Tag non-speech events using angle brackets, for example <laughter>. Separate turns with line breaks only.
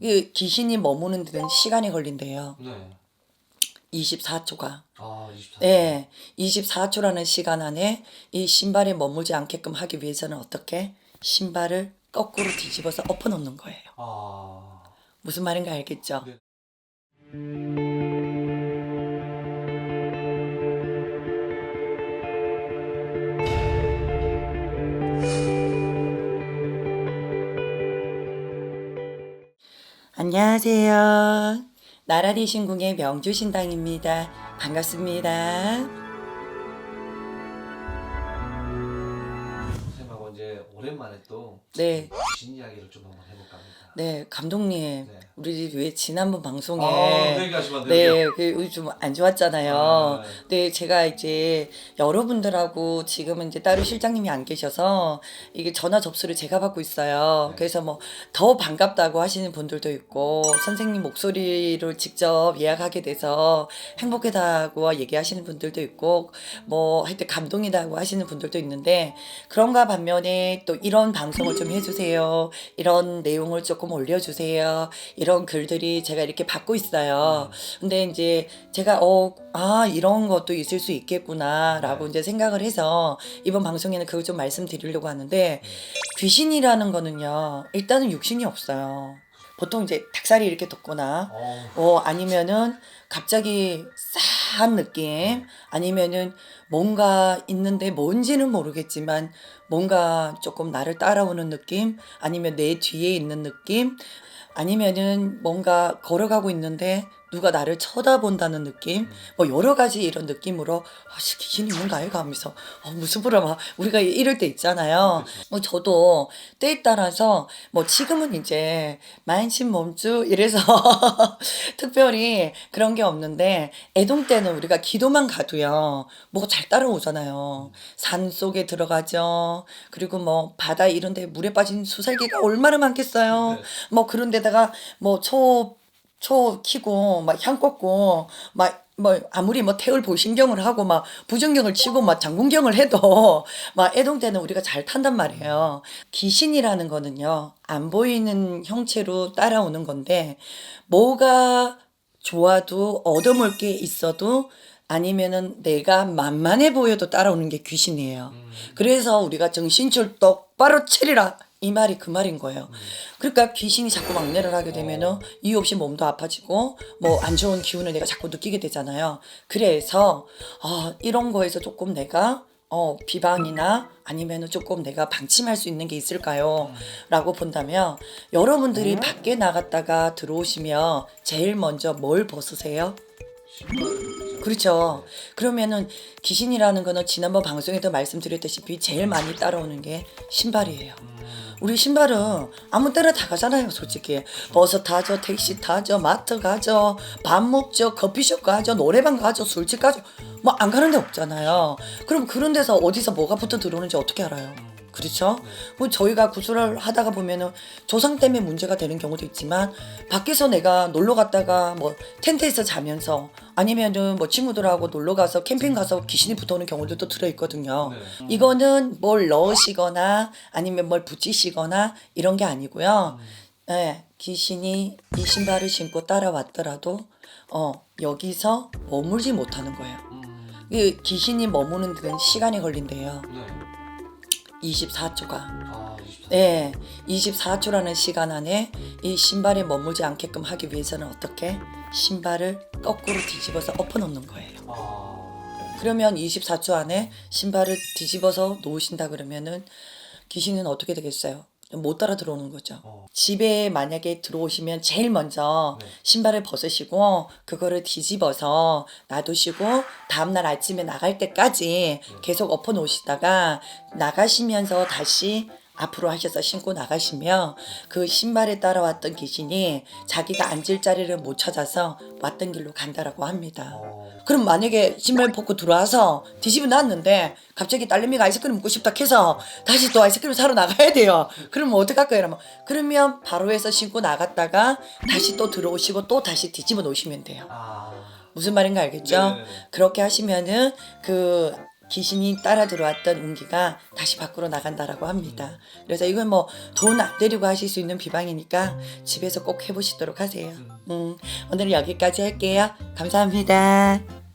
이 귀신이 머무는 데는 시간이 걸린대요.
네.
24초가.
아, 24.
네, 24초라는 시간 안에 이 신발에 머물지 않게끔 하기 위해서는 어떻게 신발을 거꾸로 뒤집어서 엎어놓는 거예요.
아.
무슨 말인가 알겠죠?
네.
안녕하세요. 나라리 신궁의 명주신당입니다. 반갑습니다.
이제 오랜만에 또
네,
신 이야기를 좀 한번 해볼까 합니다.
네, 감독님.
네.
우리 왜 지난번 방송에
아, 그 얘기하시면 안 돼요.
네, 그 좀 안 좋았잖아요.
아,
네, 제가 이제 여러분들하고 지금은 이제 따로 실장님이 안 계셔서 이게 전화 접수를 제가 받고 있어요.
네.
그래서 뭐 더 반갑다고 하시는 분들도 있고 선생님 목소리를 직접 예약하게 돼서 행복하다고 얘기하시는 분들도 있고 뭐 하여튼 감동이다고 하시는 분들도 있는데 그런가 반면에 또 이런 방송을 좀 해주세요. 이런 내용을 조금 올려주세요. 이런 글들이 제가 이렇게 받고 있어요. 근데 이제 제가 어, 아, 이런 것도 있을 수 있겠구나라고
네.
이제 생각을 해서 이번 방송에는 그걸 좀 말씀드리려고 하는데 귀신이라는 거는요, 일단은 육신이 없어요. 보통 이제 닭살이 이렇게 돋거나
어,
어, 아니면은 갑자기 싸한 느낌, 아니면은 뭔가 있는데 뭔지는 모르겠지만 뭔가 조금 나를 따라오는 느낌, 아니면 내 뒤에 있는 느낌, 아니면은 뭔가 걸어가고 있는데 누가 나를 쳐다본다는 느낌, 뭐 여러 가지 이런 느낌으로 아, 있는가 이가 하면서 어, 무슨 막 우리가 이럴 때 있잖아요. 뭐 저도 때에 따라서 뭐 지금은 이제 만신 몸주 이래서 <laughs> 특별히 그런 게 없는데 애동 때는 우리가 기도만 가도요 뭐가 잘 따라오잖아요. 산 속에 들어가죠. 그리고 뭐 바다 이런데 물에 빠진 수살기가 얼마나 많겠어요.
네.
뭐 그런 데다가 뭐 초 초 키고 막 향 꽂고 막 뭐 아무리 뭐 태울 보신경을 하고 막 부정경을 치고 막 장군경을 해도 <laughs> 막 애동 때는 우리가 잘 탄단 말이에요. 귀신이라는 거는요 안 보이는 형체로 따라오는 건데 뭐가 좋아도 얻어먹을 게 있어도 아니면은 내가 만만해 보여도 따라오는 게 귀신이에요.
음.
그래서 우리가 정신줄 똑바로 차리라 이 말이 그 말인 거예요. 그러니까 귀신이 자꾸 막내를 하게 되면은 이유 없이 몸도 아파지고 뭐 안 좋은 기운을 내가 자꾸 느끼게 되잖아요. 그래서 아 이런 거에서 조금 내가 어 비방이나 아니면은 조금 내가 방침할 수 있는 게 있을까요? 라고 본다면 여러분들이 밖에 나갔다가 들어오시면 제일 먼저 뭘 벗으세요? 그렇죠. 그러면은 귀신이라는 거는 지난번 방송에도 말씀드렸다시피 제일 많이 따라오는 게 신발이에요. 우리 신발은 아무 때나 다 가잖아요, 솔직히. 버스 타죠, 택시 타죠, 마트 가죠, 밥 먹죠, 커피숍 가죠, 노래방 가죠, 술집 가죠. 뭐 안 가는 데 없잖아요. 그럼 그런 데서 어디서 뭐가 붙어 들어오는지 어떻게 알아요? 그렇죠? 뭐 저희가 구슬을 하다가 보면은 조상 때문에 문제가 되는 경우도 있지만 밖에서 내가 놀러 갔다가 뭐 텐트에서 자면서 아니면은 뭐 친구들하고 놀러 가서 캠핑 가서 귀신이 붙어오는 경우들도 들어 있거든요.
네.
이거는 뭘 넣으시거나 아니면 뭘 붙이시거나 이런 게 아니고요. 예, 귀신이 이 신발을 신고 따라왔더라도 어 여기서 머물지 못하는 거예요.
음.
이 귀신이 머무는 데는 시간이 걸린대요.
네.
24초가.
아, 24.
네, 24초라는 시간 안에 이 신발에 머물지 않게끔 하기 위해서는 어떻게 신발을 거꾸로 뒤집어서 엎어놓는 거예요.
아.
그러면 24초 안에 신발을 뒤집어서 놓으신다 그러면은 귀신은 어떻게 되겠어요? 못 따라 들어오는 거죠.
어.
집에 만약에 들어오시면 제일 먼저
네.
신발을 벗으시고 그거를 뒤집어서 놔두시고 다음날 아침에 나갈 때까지 계속 엎어 놓으시다가 나가시면서 다시 앞으로 하셔서 신고 나가시면 그 신발에 따라왔던 귀신이 자기가 앉을 자리를 못 찾아서 왔던 길로 간다라고 합니다.
어.
그럼 만약에 신발 벗고 들어와서 뒤집어 놨는데 갑자기 딸내미가 아이스크림 먹고 싶다 해서 다시 또 아이스크림 사러 나가야 돼요. 그러면 어떡할 거예요? 그러면 그러면 바로 해서 신고 나갔다가 다시 또 들어오시고 또 다시 뒤집어 놓으시면 돼요.
아.
무슨 말인가 알겠죠?
네네네.
그렇게 하시면은 그 귀신이 따라 들어왔던 운기가 다시 밖으로 나간다라고 합니다. 그래서 이건 뭐 돈안 들이고 하실 수 있는 비방이니까 집에서 꼭 해보시도록 하세요. 음, 오늘 여기까지 할게요. 감사합니다.